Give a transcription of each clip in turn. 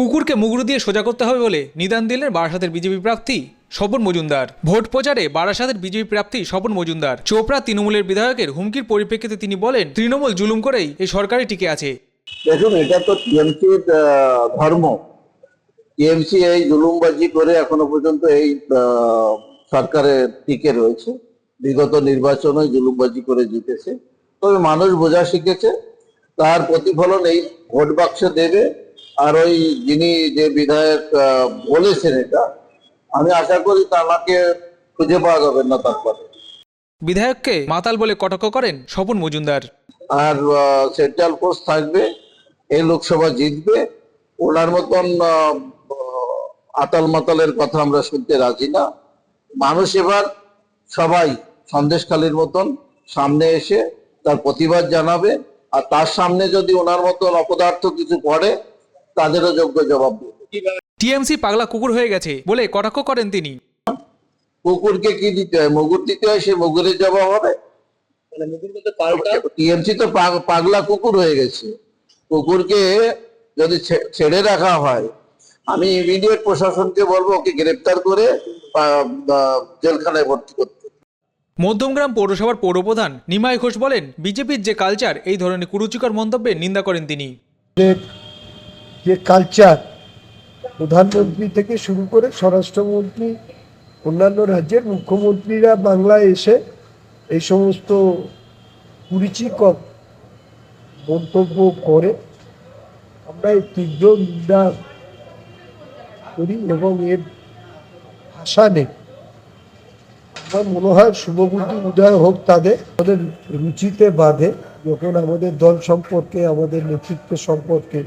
কুকুরকে মুগুরু দিয়ে সোজা করতে হবে বলে নিদান দিলেন বারাসাতের বিজেপি প্রার্থী স্বপন মজুমদার। ভোট প্রচারে বারাসাতের বিজেপি প্রার্থী স্বপন মজুমদার। চোপড়া তৃণমূলের বিধায়কের হুমকির পরিপ্রেক্ষিতে তিনি বলেন, তৃণমূল জুলুম করেই এই সরকারই টিকে আছে। দেখুন, এটা তো টিএমসির ধর্ম। টিএমসি এই জুলুমবাজি করে এখনও পর্যন্ত এই সরকারে টিকে রয়েছে। বিগত নির্বাচনে জুলুমবাজি করে জিতেছে। তবে মানুষ বোঝা শিখেছে, তার প্রতিফলন এই ভোট বাক্সে দেবে। আর ওই যিনি যে বিধায়ক বলেছেন এটা আমি আশা করি তাকে খুঁজে পাওয়া যাবে না তারপরে। বিধায়ককে মাতাল বলে কটাক্ষ করেন স্বপন মজুমদার। আর সেন্ট্রাল ফোর্স থাকবে এই লোকসভা জিতবে ওনার মতন আতাল মাতালের কথা আমরা শুনতে রাজি না। মানুষ এবার সবাই সন্দেশখালীর মতন সামনে এসে তার প্রতিবাদ জানাবে আর তার সামনে যদি ওনার মতন অপদার্থ কিছু পড়ে তাদেরও যোগ্য জবাব দেবে। টিএমসি পাগলা কুকুর হয়ে গেছে বলে কটাক্ষ করেন তিনি। কুকুরকে কি দিতে হয়? মুগুর দিতে হয় সে মুগুরের জবাব হবে। টিএমসি তো পাগলা কুকুর হয়ে গেছে। কুকুরকে যদি ছেড়ে রাখা হয় আমি ইমিডিয়েট প্রশাসনকে বলব ওকে গ্রেপ্তার করে জেলখানায় ভর্তি করতে। মধ্যমগ্রাম পৌরসভার পৌরপ্রধান নিমাই ঘোষ বলেন বিজেপির যে কালচার এই ধরনের কুরুচিকর মন্তব্যের নিন্দা করেন তিনি। যে কালচার প্রধানমন্ত্রী থেকে শুরু করে স্বরাষ্ট্রমন্ত্রী, অন্যান্য রাজ্যের মুখ্যমন্ত্রীরা বাংলায় এসে এই সমস্ত কুরুচিকর মন্তব্য করে আমরা এই তীব্র নিন্দা করি এবং এর ভাষা নেই। আমার মনে হয় শুভবুদ্ধি উদয় হোক তাদের। আমাদের রুচিতে বাঁধে, যখন আমাদের দল সম্পর্কে, আমাদের নেতৃত্ব সম্পর্কে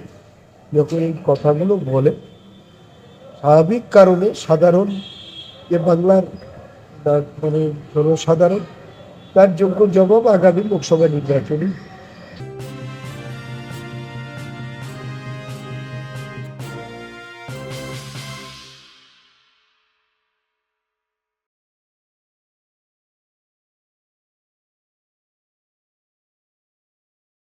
যখন এই কথাগুলো বলে, স্বাভাবিক কারণে সাধারণ যে বাংলার মানে জনসাধারণ, তার যোগ্য জবাব আগামী লোকসভা নির্বাচনে